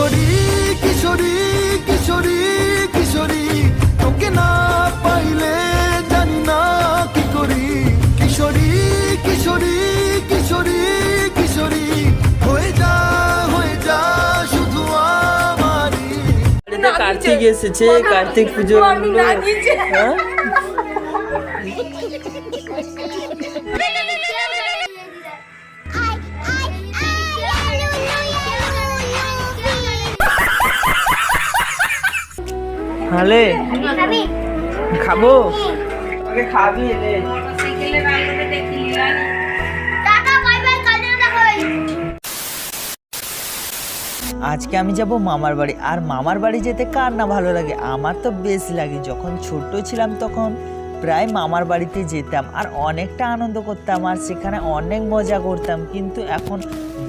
কিশোরী কিশোরী কিশোরী কিশোরী তোকে না পাইলে জানি না কি করি। কিশোরী কিশোরী কিশোরী কিশোরী হয়ে যা হয়ে যা শুধু আমারই। কার্তিক এসেছে কার্তিক পুজো হ্যাঁ? হালে খাব? আগে খাবি এলে আজকে আমি যাব মামার বাড়ি। আর মামার বাড়ি যেতে কার না ভালো লাগে? আমার তো বেশ লাগে। যখন ছোট ছিলাম তখন প্রায় মামার বাড়িতে যেতাম আর অনেকটা আনন্দ করতাম আর সেখানে অনেক মজা করতাম। কিন্তু এখন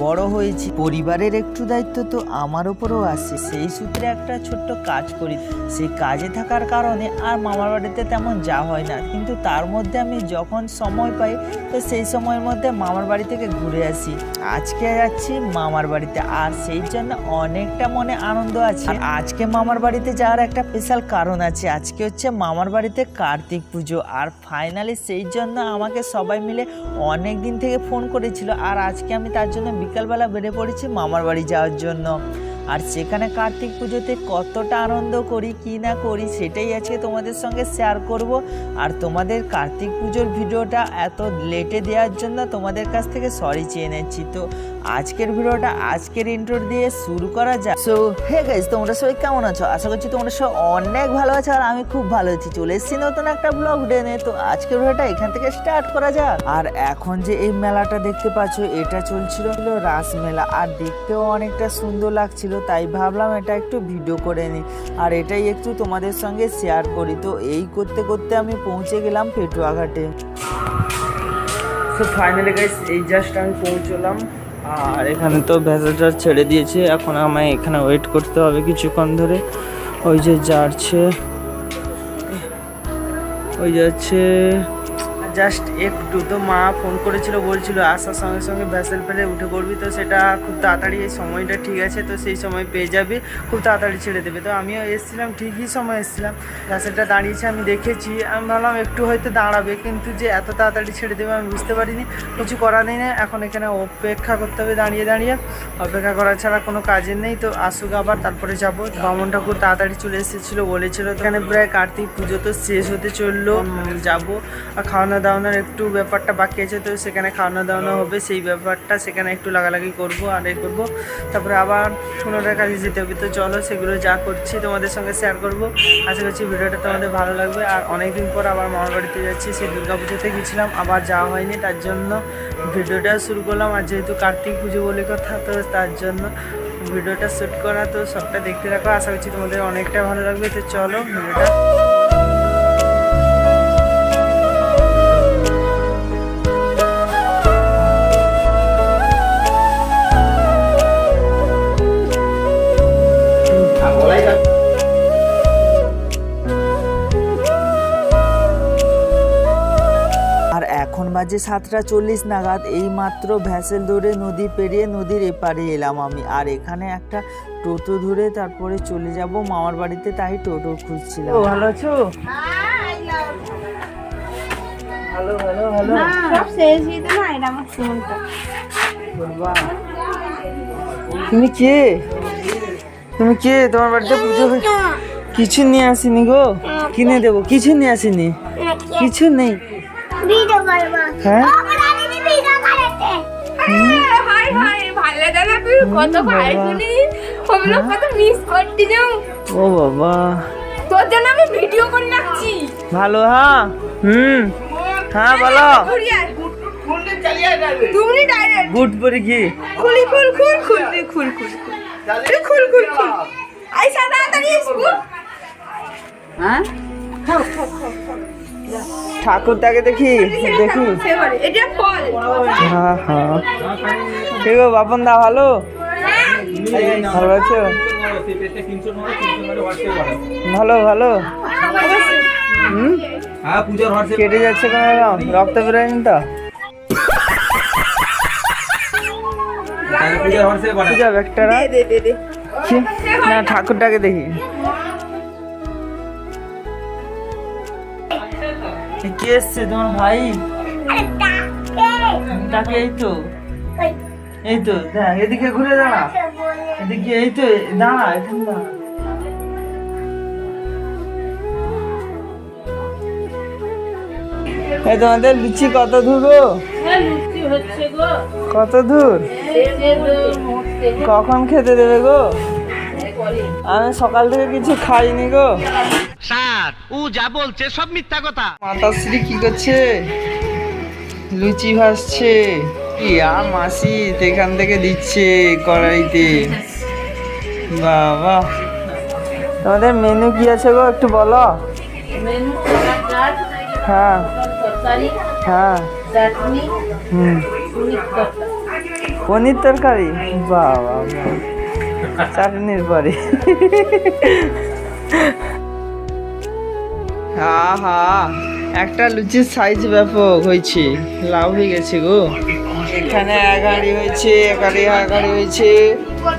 বড় হয়েছি, পরিবারের একটু দায়িত্ব তো আমার উপরেও আসে সেই সূত্রে একটা ছোট্ট কাজ করি। সেই কাজে থাকার কারণে আর মামার বাড়িতে তেমন যা হয় না। কিন্তু তার মধ্যে আমি যখন সময় পাই, তো সেই সময়ের মধ্যে মামার বাড়ি থেকে ঘুরে আসি। আজকে যাচ্ছি মামার বাড়িতে আর সেই জন্য অনেকটা মনে আনন্দ আছে। আজকে মামার বাড়িতে যাওয়ার একটা স্পেশাল কারণ আছে। আজকে হচ্ছে মামার বাড়িতে কার্তিক পুজো। আর ফাইনালি সেই জন্য আমাকে সবাই মিলে অনেক দিন থেকে ফোন করেছিল। আর আজকে আমি তার জন্য বিকালবেলা বেড়ে পড়েছি মামার বাড়ি যাওয়ার জন্য। আর সেখানে কার্তিক পুজোতে কতটা আনন্দ করি, কি না করি, সেটাই আজকে তোমাদের সঙ্গে শেয়ার করব। আর তোমাদের কার্তিক পুজোর ভিডিওটা এত লেটে দেওয়ার জন্য তোমাদের কাছ থেকে সরি চেয়ে নিচ্ছি। তো আজকের ভিডিওটা, আজকের ইন্ট্রো দিয়ে শুরু করা যাক। সো হে গাইজ তোমরা সবাই কেমন আছো? আশা করছি তোমরা সবাই অনেক ভালো আছো আর আমি খুব ভালো আছি। চলে এসেছি নতুন একটা ব্লগ ডেনে তো আজকের ভিডিওটা এখান থেকে স্টার্ট করা যাক। আর এখন যে এই মেলাটা দেখতে পাচ্ছ, এটা চলছিল ছিল রাস মেলা আর দেখতেও অনেকটা সুন্দর লাগছিল, তাই ভাবলাম এটা একটু ভিডিও করে নিই। আর এটাই একটু তোমাদের সঙ্গে শেয়ার করি। তো এই করতে করতে আমি পৌঁছে গেলাম পেটুয়াঘাটে। সো ফাইনালি গাইস এই জাস্ট আমি পৌঁছলাম। আর এখানে তো ভেজাটা ছেড়ে দিয়েছে। এখন আমায় এখানে ওয়েট করতে হবে কিছুক্ষণ ধরে। ওই যে যাচ্ছে। ওই যাচ্ছে। জাস্ট একটু তো মা ফোন করেছিল, বলছিল, আসার সঙ্গে সঙ্গে ভ্যাসেল পেলে উঠে পড়বি, তো সেটা খুব তাড়াতাড়ি এই সময়টা ঠিক আছে, তো সেই সময় পেয়ে যাবে, খুব তাড়াতাড়ি ছেড়ে দেবে। তো আমিও এসেছিলাম, ঠিকই সময় এসেছিলাম। ভ্যাসেলটা দাঁড়িয়েছে, আমি দেখেছি। আমি ভাবলাম, একটু হয়তো দাঁড়াবে, কিন্তু যে এত তাড়াতাড়ি ছেড়ে দেবে, আমি বুঝতে পারিনি। কিছু করার নেই না এখন এখানে অপেক্ষা করতে হবে দাঁড়িয়ে দাঁড়িয়ে। অপেক্ষা করা ছাড়া কোনো কাজের নেই, তো আসুক আবার, তারপরে যাব। বামন ঠাকুর তাড়াতাড়ি চলে এসেছিল, বলেছিল, এখানে প্রায় কার্তিক পুজো তো শেষ হতে চলল যাব। আর খাওয়ানো দাওয়ানোর একটু ব্যাপারটা বাকি আছে, তো সেখানে খাওয়ানো দাওয়ানো হবে, সেই ব্যাপারটা সেখানে একটু লাগালাগি করব, আর এ করব। তারপরে আবার পুনরায় কাজে যেতে হবে, তো চলো সেগুলো যা করছি তোমাদের সঙ্গে শেয়ার করব। আশা করছি ভিডিওটা তোমাদের ভালো লাগবে, আর অনেকদিন পর আবার মামার বাড়িতে যাচ্ছি, সেই দুর্গা পুজোতে গেছিলাম আবার যাওয়া হয়নি, তার জন্য ভিডিওটা শুরু করলাম, আর যেহেতু কার্তিক পুজো বলে কথা, তো তার জন্য ভিডিওটা শ্যুট করা, তো সবটা দেখতে রাখো আশা করছি তোমাদের অনেকটা ভালো লাগবে, তো চলো ভিডিওটা বাজে সাতটা চল্লিশ নাগাদ এই মাত্র ভ্যাসেল ধরে নদী পেরিয়ে নদীর এপারে এলাম আমি। আর এখানে একটা টোটো ধরে তারপরে চলে যাব মামার বাড়িতে তাই টোটো খুঁজছিলাম। ভালো আছো? ভালো ভালো ভালো। সব শেষ হয়ে না এটা আমার ফোনটা। তুমি কে? তুমি কে? তোমার বাড়িতে পুজো কিছু নিয়ে আসিনি গো? কিনে দেবো? কিছু নিয়ে আসিনি? কিছু নেই? হ্যাঁ? না কত ভাই কত মিস করতে যাও ও বাবা। তোর জন্য আমি ভিডিও করে রাখছি। ভালো হ্যাঁ? হুম। হ্যাঁ বলো। তুমি ডাইরেক্ট গুড পরে কি? খুলি খুল খুল খুল খুল খুল তুই খুল খুল খুল। আই তাড়াতাড়ি স্কুল। ঠাকুরটাকে দেখি দেখি। হ্যাঁ হ্যাঁ আছে বাপন দা ভালো? ভালো আছো? ভালো ভালো। হুম? হ্যাঁ কেটে যাচ্ছে কোনো রক্ত বেরোয়নি তো? পূজার হোয়াটসঅ্যাপ পূজা ব্যাগটারা দে দে দে দে। কি? না ঠাকুরটাকে দেখি। কে এসছে তোমার ভাই? তাকে। এই তো। এই তো দেখ এদিকে ঘুরে দাঁড়া। এদিকে এই তো দাঁড়া এখানে দাঁড়া। এই তোমাদের লিচি কত দূর গো? কত দূর? কখন খেতে দেবে গো? আমি সকাল থেকে কিছু খাইনি গো। স্যার ও যা বলছে সব মিথ্যা কথা। মাতাশ্রী কি করছে? লুচি ভাসছে কি আর মাসি এখান থেকে দিচ্ছে কড়াইতে? বাবা। তোমাদের মেনু কি আছে গো একটু বলো? হ্যাঁ। হ্যাঁ। হুম। পনির তরকারি? বাবা। চাটনির পরে হা হা একটা লুচির সাইজ ব্যাপক হয়েছে। লাভ হয়ে গেছে গো। এখানে এগাড়ি হয়েছে এগাড়ি এগাড়ি হয়েছে।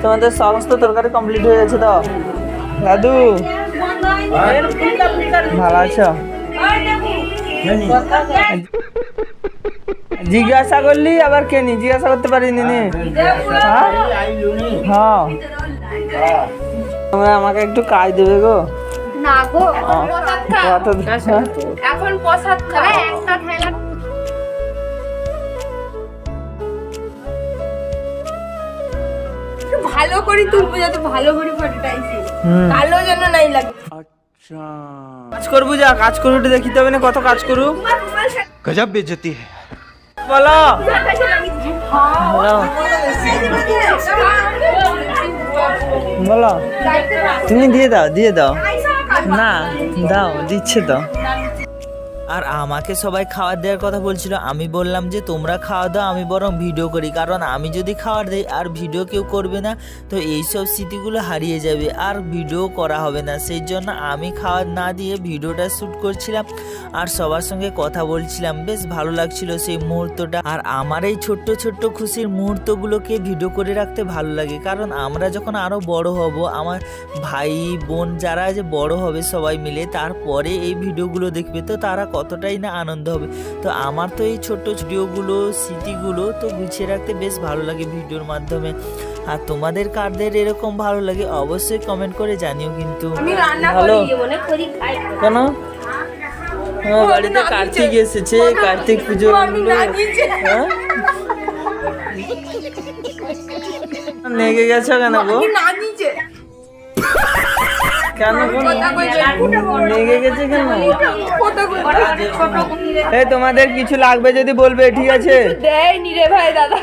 তোমাদের সমস্ত তরকারি কমপ্লিট হয়ে গেছে তো? দাদু ভালো আছো? জিজ্ঞাসা করলি আবার কেনি জিজ্ঞাসা করতে পারিনি। হ্যাঁ? হ্যাঁ তোমরা আমাকে একটু কাজ দেবে গো। না গো হ্যাঁ? এখন প্রসাদ খাবে একটা থালা ভালো করে তুলবো যাতে ভালো করে ফটোটা কালো যেন নাই লাগে। কাজ করব যা কাজ করব দেখিতে হবে না কত কাজ করু গজব বেজতি বলো। বলো। তুমি দিয়ে দাও দিয়ে দাও। না দাও দিচ্ছে তো। আর আমাকে সবাই খাবার দেওয়ার কথা বলছিল, আমি বললাম যে তোমরা খাওয়া দাও, আমি বরং ভিডিও করি। কারণ আমি যদি খাবার দিই আর ভিডিও কেউ করবে না, তো এইসব স্মৃতিগুলো হারিয়ে যাবে আর ভিডিও করা হবে না। সেই জন্য আমি খাবার না দিয়ে ভিডিওটা শ্যুট করছিলাম আর সবার সঙ্গে কথা বলছিলাম। বেশ ভালো লাগছিল সেই মুহূর্তটা। আর আমার এই ছোট্ট ছোট্ট খুশির মুহূর্তগুলোকে ভিডিও করে রাখতে ভালো লাগে। কারণ আমরা যখন আরও বড় হব, আমার ভাই, বোন যারা যে বড় হবে সবাই মিলে, তারপরে এই ভিডিওগুলো দেখবে, তো তারা কতটাই না আনন্দ হবে। তো আমার তো এই ছোট্ট ভিডিওগুলো স্মৃতিগুলো তো গুছিয়ে রাখতে বেশ ভালো লাগে ভিডিওর মাধ্যমে। আর তোমাদের কারদের এরকম ভালো লাগে অবশ্যই কমেন্ট করে জানিও কিন্তু। ভালো কেন? আমার বাড়িতে কার্তিক এসেছে কার্তিক পুজো হ্যাঁ? নেগে গেছো কেন গো? কেন গেছে কেন? কথা এই তোমাদের কিছু লাগবে যদি বলবে ঠিক আছে? দেয় রে ভাই দাদা।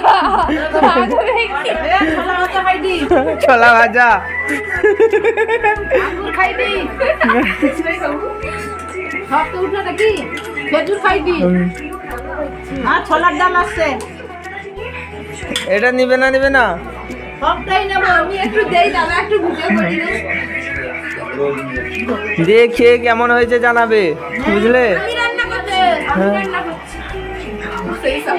ছোলা ভাজা। খাইবি সব তো উঠল নাকি? খেজুর খাইবি হ্যাঁ ছোলার ডাল আসছে। এটা নিবে না নিবে না। সবটাই নেব। আমি একটু দেই দাদা একটু করে দিয়ে খেয়ে কেমন হয়েছে জানাবে বুঝলে? আমি রান্না করতে আমি রান্না করছি। সেই সব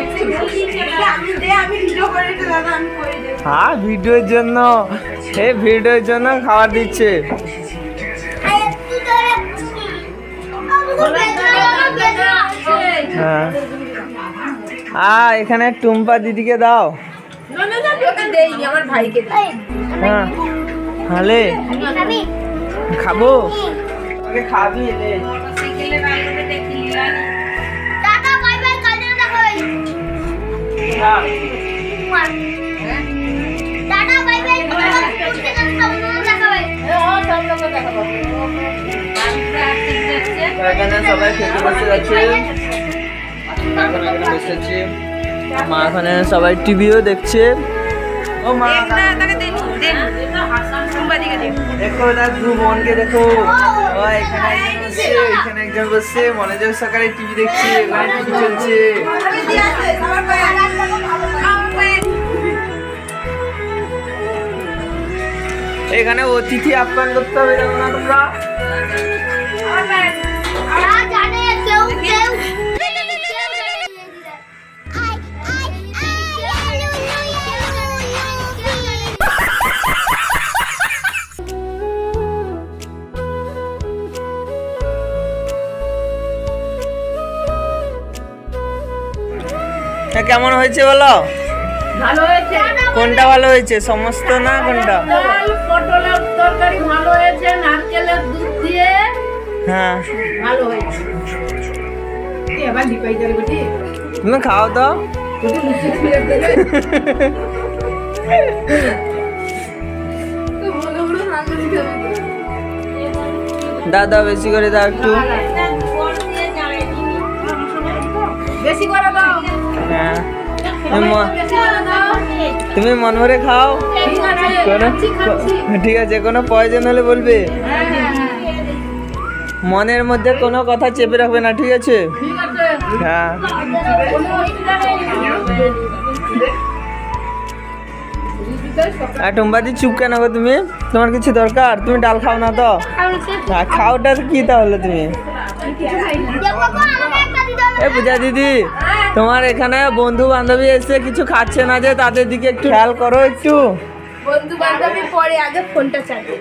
আমি দে আমি ভিডিও করে দিই দাদা আমি করে দেব। হ্যাঁ ভিডিওর জন্য। এই ভিডিওর জন্য খাবার দিচ্ছে। হ্যাঁ। আ এখানে টুম্পা দিদিকে দাও। আমার ভাইকে হ্যাঁ। হালে খাবি? খাব আগে এলে হ্যাঁ। সবাই খেতে বসে যাচ্ছে এখন বসে মা এখানে সবাই টিভিও দেখছে। ও মা দেন। টুম্বা দিকে দেন দেখো না দু বোনকে দেখো। ও এখানে একজন বসছে সহকারে টিভি দেখছে এখানে টিভি চলছে। এখানে অতিথি আপ্যায়ন করতে হবে না তোমরা? তা কেমন হয়েছে বলো? ভালো হয়েছে। কোনটা ভালো হয়েছে? সমস্ত না কোনটা? পটলের তরকারি ভালো হয়েছে নারকেলের দুধ দিয়ে। হ্যাঁ। ভালো হয়েছে। তুমি খাও তো। দাও বেশি করে দাও একটু। বেশি করে দাও। হ্যাঁ তুমি মন ভরে খাও। ঠিক আছে কোনো প্রয়োজন হলে বলবে। মনের মধ্যে কোনো কথা চেপে রাখবে না ঠিক আছে? হ্যাঁ। আর টুম্বাদি চুপ কেন গো তুমি? তোমার কিছু দরকার? তুমি ডাল খাও না তো? খাওটা কি তাহলে তুমি? এ পূজা দিদি। তোমার এখানে বন্ধু বান্ধবী এসে কিছু খাচ্ছে না যে তাদের দিকে একটু খেয়াল করো একটু। বন্ধু বান্ধবী পরে আগে ফোনটা চালিয়ে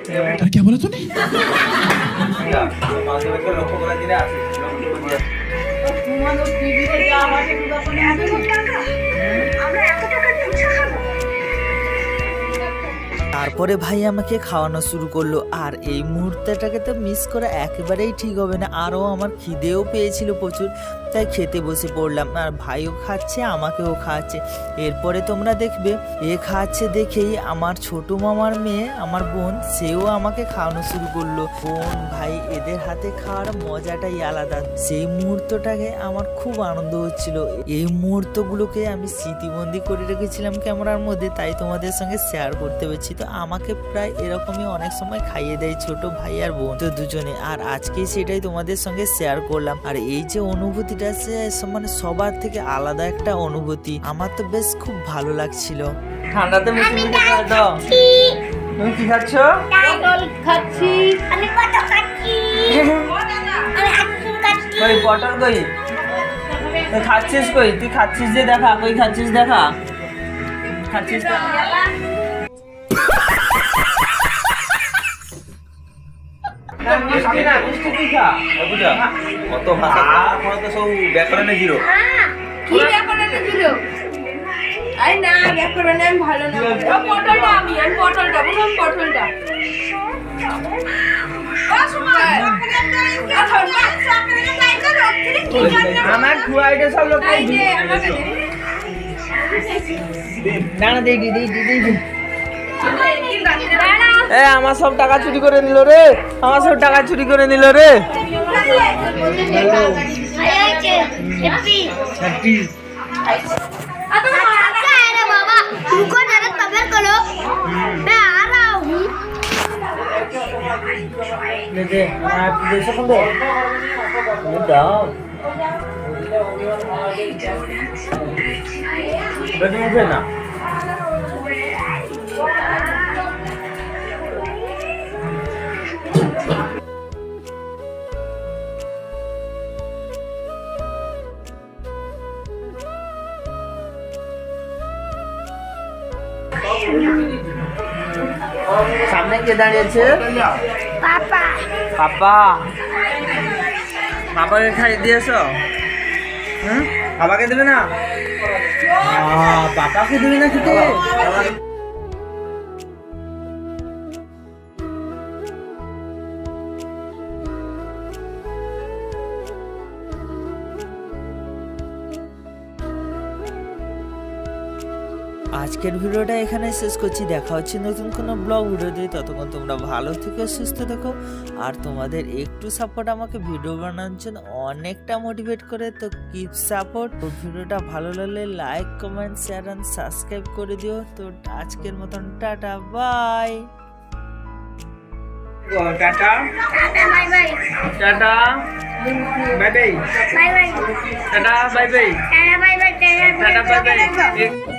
তারপরে ভাই আমাকে খাওয়ানো শুরু করল, আর এই মুহূর্তটাকে তো মিস করা একেবারেই ঠিক হবে না। আরও আমার খিদেও পেয়েছিল প্রচুর, তাই খেতে বসে পড়লাম। আর ভাইও খাচ্ছে, আমাকেও খাওয়াচ্ছে এরপরে তোমরা দেখবে, এ খাচ্ছে দেখেই আমার ছোট মামার মেয়ে, আমার বোন, সেও আমাকে খাওয়ানো শুরু করল। বোন, ভাই, এদের হাতে খাওয়ার মজাটাই আলাদা। সেই মুহূর্তটাকে আমার খুব আনন্দ হচ্ছিল। এই মুহূর্তগুলোকে আমি স্মৃতিবন্দি করে রেখেছিলাম ক্যামেরার মধ্যে, তাই তোমাদের সঙ্গে শেয়ার করতে পেরেছি তো আমাকে প্রায় এরকমই অনেক সময় খাইয়ে দেয় ছোট ভাই আর বোন। তো দুজনে। আর আজকে সেটাই তোমাদের সঙ্গে শেয়ার করলাম। আর এই যে অনুভূতিটা সে মানে সবার থেকে আলাদা একটা অনুভূতি আমার তো বেশ খুব ভালো লাগছিল। ঠান্ডাতে দাও। তুমি কি খাচ্ছ? পটল খাচ্ছি। আমি কত খাচ্ছি। আমি আইসক্রিম খাচ্ছি। কই পটল কই? তুই খাচ্ছিস কই? তুই খাচ্ছিস যে দেখা কই খাচ্ছিস দেখা? খাচ্ছিস তো? খা। অত ভাষা এখন তো সব ব্যাকরণে জিরো। কি ব্যাপারে ছিল আরে না ব্যাপারে আমি ভালো না। পটলটা আমি আমি পটলটা বললাম পটলটা। আমার খুয়াইটা সব লোক না না দেই দিই দিই দিই দিই আমার সব টাকা চুরি করে নিল রে। আমার সব টাকা চুরি করে নিল রে। না সামনে কে দাঁড়িয়েছে? पापा পাপা? পাপাকে খাই দিয়েছ? হুম? বাবাকে দেবে না? বাবাকে দেবে না খেতে আজকের ভিডিওটা এখানে শেষ করছি। দেখা হচ্ছে নতুন কোনো ব্লগ ভিডিওতে। ততক্ষণ তোমরা ভালো থেকে সুস্থ থেকো। আর তোমাদের একটু সাপোর্ট আমাকে ভিডিও বানানোর জন্য অনেকটা মোটিভেট করে। তো কিপ সাপোর্ট তো ভিডিওটা ভালো লাগলে like comment share and subscribe করে দিও। তো আজকের মতন tata bye tata. Bye tata. Bye bye tata bye bye tata bye bye tata bye bye